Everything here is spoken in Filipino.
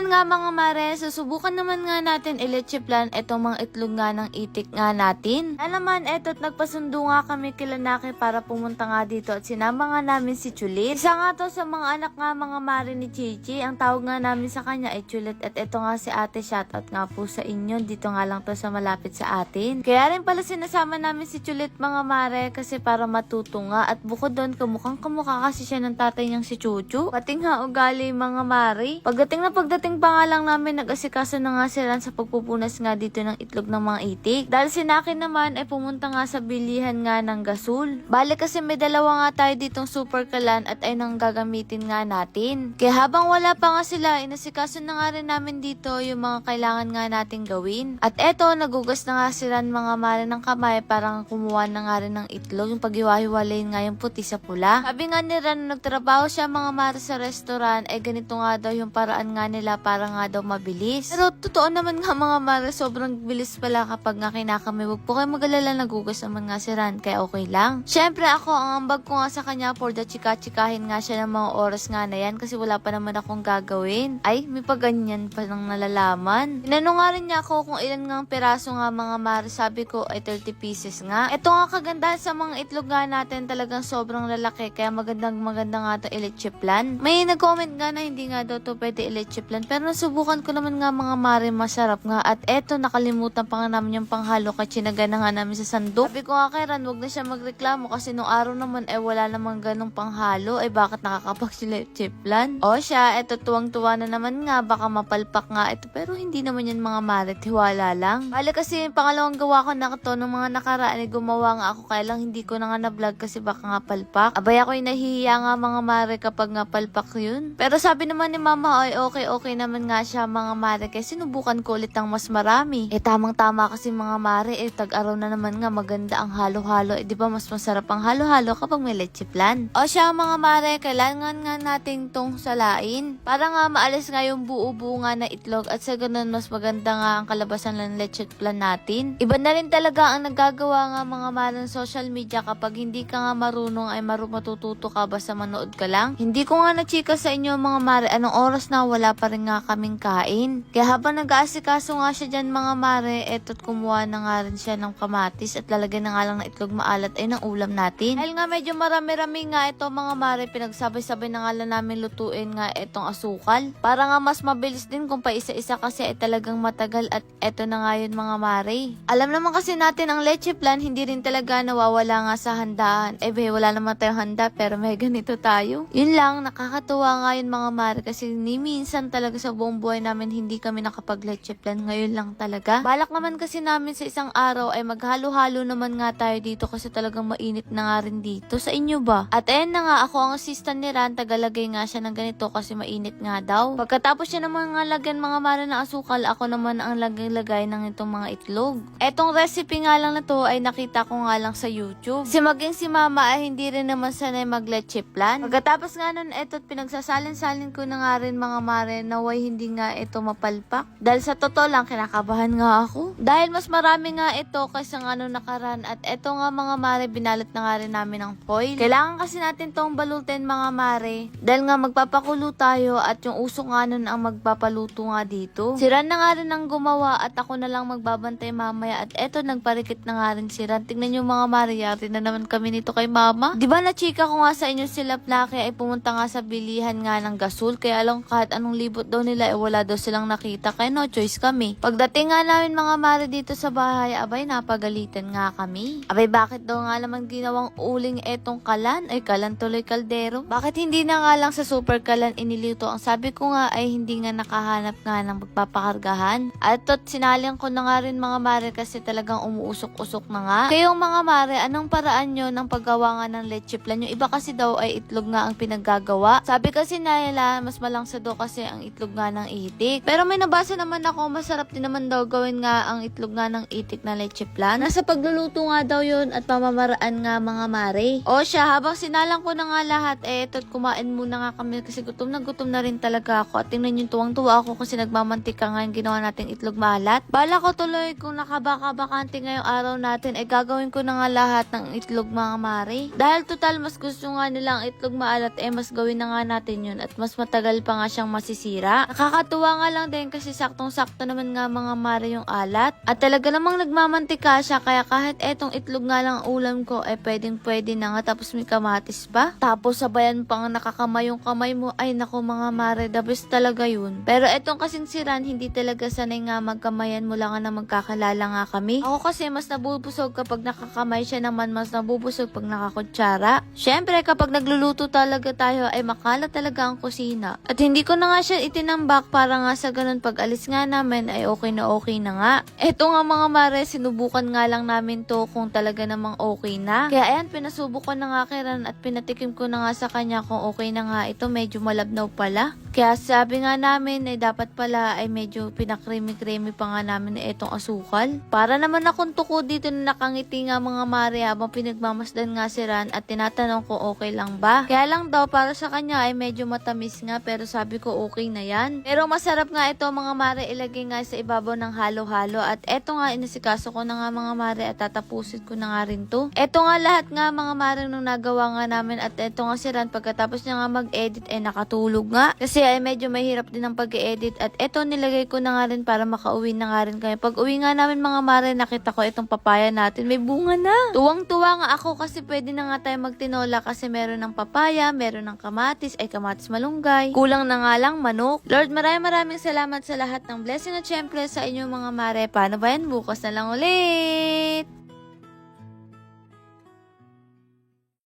naman nga mga mare, susubukan naman nga natin i-leche plan itong mga itlog nga ng itik nga natin. Kaya naman, eto't nagpasundo nga kami kila Naki para pumunta nga dito at sinama nga namin si Chulit. Isa nga to sa mga anak nga mga mare ni Chichi. Ang tawag nga namin sa kanya ay Chulit at ito nga si ate shoutout nga po sa inyo. Dito nga lang to sa malapit sa atin. Kaya rin pala sinasama namin si Chulit mga mare kasi para matuto nga at bukod doon kamukhang kamukha kasi siya ng tatay niyang si Chuchu. Pati nga ugali mga mare. Pagdating na pagdating pa nga lang namin nag-asikaso na nga sila sa pagpupunas nga dito ng itlog ng mga itik. Dahil si Naki naman ay pumunta nga sa bilihan nga ng gasol. Bale kasi may dalawa nga tayo ditong super kalan at ay nang gagamitin nga natin. Kaya habang wala pa nga sila, inasikaso na nga rin namin dito yung mga kailangan nga nating gawin. At eto, nagugas na nga sila ng mga mare ng kamay parang kumuha na nga rin ng itlog yung paghiwa-hiwalayin nga yung puti sa pula. Sabi nga ni Ran, nagtrabaho siya mga mare sa restaurant, ay ganito nga daw yung paraan nga nila para nga daw mabilis. Pero totoo naman nga mga mare, sobrang bilis pala kapag nga kinakamay. Huwag po kayo mag-alala, nagugas naman nga si Ran, kaya okay lang. Syempre ako, ang ambag ko nga sa kanya for the chika-chikahin nga siya ng mga oras nga na yan kasi wala pa naman akong gagawin. Ay, may paganyan pa nang nalalaman. Tinanong nga rin niya ako kung ilan nga peraso nga mga mare. Sabi ko ay 30 pieces nga. Ito nga kagandahan sa mga itlog nga natin talagang sobrang lalaki kaya magandang maganda nga to ileche plan. May nag-comment nga na hindi nga daw to pwede ileche plan pero nasubukan ko naman nga mga mare masarap nga at eto nakalimutan pa nga namin yung panghalo kaya chinaga na nga namin sa sandok. Sabi ko nga kay Ran wag na siya magreklamo kasi nung araw naman eh wala namang ganong panghalo eh bakit nakakapag leche plan? O siya, eto tuwang-tuwa na naman nga baka mapalpak nga ito pero hindi naman yan mga mare tiwala lang. Bale kasi yung pangalawang gawa ko na to nung mga nakaraan eh, gumawa nga ako kaya lang hindi ko na nga na-vlog kasi baka nga palpak. Abay ako'y nahihiya nga mga mare kapag nga palpak yun. Pero sabi naman ni mama ay okay okay naman nga siya mga mare kaya sinubukan ko ulit ng mas marami. Eh tamang tama kasi mga mare eh tag-araw na naman nga maganda ang halo-halo eh di ba mas masarap ang halo-halo kapag may leche plan. O siya mga mare kailangan nga nating tong salain para nga maalis nga yung buo-buo nga na itlog at sa ganun mas maganda nga ang kalabasan ng leche plan natin. Iba na rin talaga ang nagagawa nga mga mare ng social media kapag hindi ka nga marunong ay maru matututo ka basta manood ka lang. Hindi ko nga na-chika sa inyo mga mare anong oras na wala pa rin nga kaming kain. Kaya habang nag-aasikaso nga siya dyan mga mare, eto't kumuha na nga rin siya ng kamatis at lalagyan na nga lang ng itlog maalat ay ng ulam natin. Dahil nga medyo marami-rami nga ito mga mare, pinagsabay-sabay na nga lang namin lutuin nga itong asukal. Para nga mas mabilis din kung pa isa-isa kasi ay talagang matagal at eto na nga yun mga mare. Alam naman kasi natin ang leche plan hindi rin talaga nawawala nga sa handaan. Eh be, wala naman tayong handa pero may ganito tayo. Yun lang, nakakatuwa nga yun mga mare kasi ni minsan talaga sa buong buhay namin hindi kami nakapag leche plan. Ngayon lang talaga. Balak naman kasi namin sa isang araw ay maghalo-halo naman nga tayo dito kasi talagang mainit na nga rin dito. Sa inyo ba? At ayan na nga, ako ang assistant ni Ran, tagalagay nga siya ng ganito kasi mainit nga daw. Pagkatapos siya naman nga lagyan mga mare ng asukal, ako naman ang lagay-lagay ng itong mga itlog. Etong recipe nga lang na to ay nakita ko nga lang sa YouTube. Si maging si mama ay hindi rin naman sanay mag-leche plan. Pagkatapos nga nun, eto't pinagsasalin-salin ko na nga rin mga mare naway hindi nga ito mapalpak. Dahil sa totoo lang, kinakabahan nga ako. Dahil mas marami nga ito kaysa nga nung nakaraan at eto nga mga mare, binalot na nga rin namin ng foil. Kailangan kasi natin tong balutin mga mare. Dahil nga magpapakulo tayo at yung uso nga nun ang magpapaluto nga dito. Si Ran na nga rin ang gumawa at ako na lang magbabantay mamaya at eto nagparikit na nga rin si Ran. Tingnan yung mga mare, yari na naman kami nito kay mama. Di ba na chika ko nga sa inyo sila plake ay pumunta nga sa bilihan nga ng gasol kaya lang kahit anong libot daw nila eh wala daw silang nakita kaya no choice kami. Pagdating nga namin mga mare dito sa bahay, abay napagalitan nga kami. Abay bakit daw nga naman ginawang uling etong kalan? Ay kalan tuloy kaldero. Bakit hindi na nga lang sa super kalan inilito? Ang sabi ko nga ay hindi nga nakahanap nga ng magpapakargahan. At tot sinalihan ko na nga rin mga mare kasi talagang umuusok-usok na nga. Kayong mga mare, anong paraan nyo ng paggawa nga ng leche plan? Yung iba kasi daw ay itlog nga ang pinaggagawa. Sabi kasi nila, mas malangsa daw kasi ang itlog nga ng itik. Pero may nabasa naman ako, masarap din naman daw gawin nga ang itlog nga ng itik na leche plan. Nasa pagluluto nga daw yun at pamamaraan nga mga mare. O siya, habang sinalang ko na nga lahat, eh, ito't kumain muna nga kami kasi gutom na gutom na rin talaga ako. At tingnan yung tuwang-tuwa ako kasi nagmamantika nga yung ginawa nating itlog malat. Bala ko tuloy kung nakabaka-bakante ngayong araw natin, eh gagawin ko na nga lahat ng itlog mga mare. Dahil total mas gusto nga nila ang itlog maalat, eh mas gawin na nga natin yun at mas matagal pa nga siyang masisira. Kutsara. Nakakatuwa nga lang din kasi saktong-sakto naman nga mga mare yung alat. At talaga namang nagmamantika siya kaya kahit etong itlog nga lang ang ulam ko ay pwedeng pwede na nga tapos may kamatis pa. Tapos sabayan pang nakakamay yung kamay mo ay nako mga mare the best talaga yun. Pero etong kasing siran hindi talaga sanay nga magkamayan mula nga na magkakalala nga kami. Ako kasi mas nabubusog kapag nakakamay siya naman mas nabubusog pag nakakutsara. Syempre kapag nagluluto talaga tayo ay makala talaga ang kusina. At hindi ko na nga siya itinambak para nga sa ganun pag alis nga namin ay okay na okay na nga. Eto nga mga mare, sinubukan nga lang namin to kung talaga namang okay na. Kaya ayan, pinasubok ko na nga kay Ran at pinatikim ko na nga sa kanya kung okay na nga ito, medyo malabnaw pala. Kaya sabi nga namin ay dapat pala ay medyo pinakrimi-krimi pa nga namin na itong asukal. Para naman akong tuko dito na nakangiti nga mga mare habang pinagmamasdan nga si Ran at tinatanong ko okay lang ba. Kaya lang daw para sa kanya ay medyo matamis nga pero sabi ko okay na yan. Pero masarap nga ito mga mare ilagay nga sa ibabaw ng halo-halo at eto nga inasikaso ko na nga mga mare at tatapusin ko na nga rin to. Eto nga lahat nga mga mare nung nagawa nga namin at eto nga si Ran pagkatapos niya nga mag-edit ay nakatulog nga. Kasi ay medyo mahirap din ang pag-edit at eto nilagay ko na nga rin para makauwi na nga rin kami. Pag uwi nga namin mga mare nakita ko itong papaya natin may bunga na. Tuwang-tuwa nga ako kasi pwede na nga tayo magtinola kasi meron ng papaya, meron ng kamatis, ay kamatis malunggay. Kulang na nga lang manok. Lord, maraming maraming salamat sa lahat ng blessing at syempre sa inyong mga mare. Paano ba yan? Bukas na lang ulit!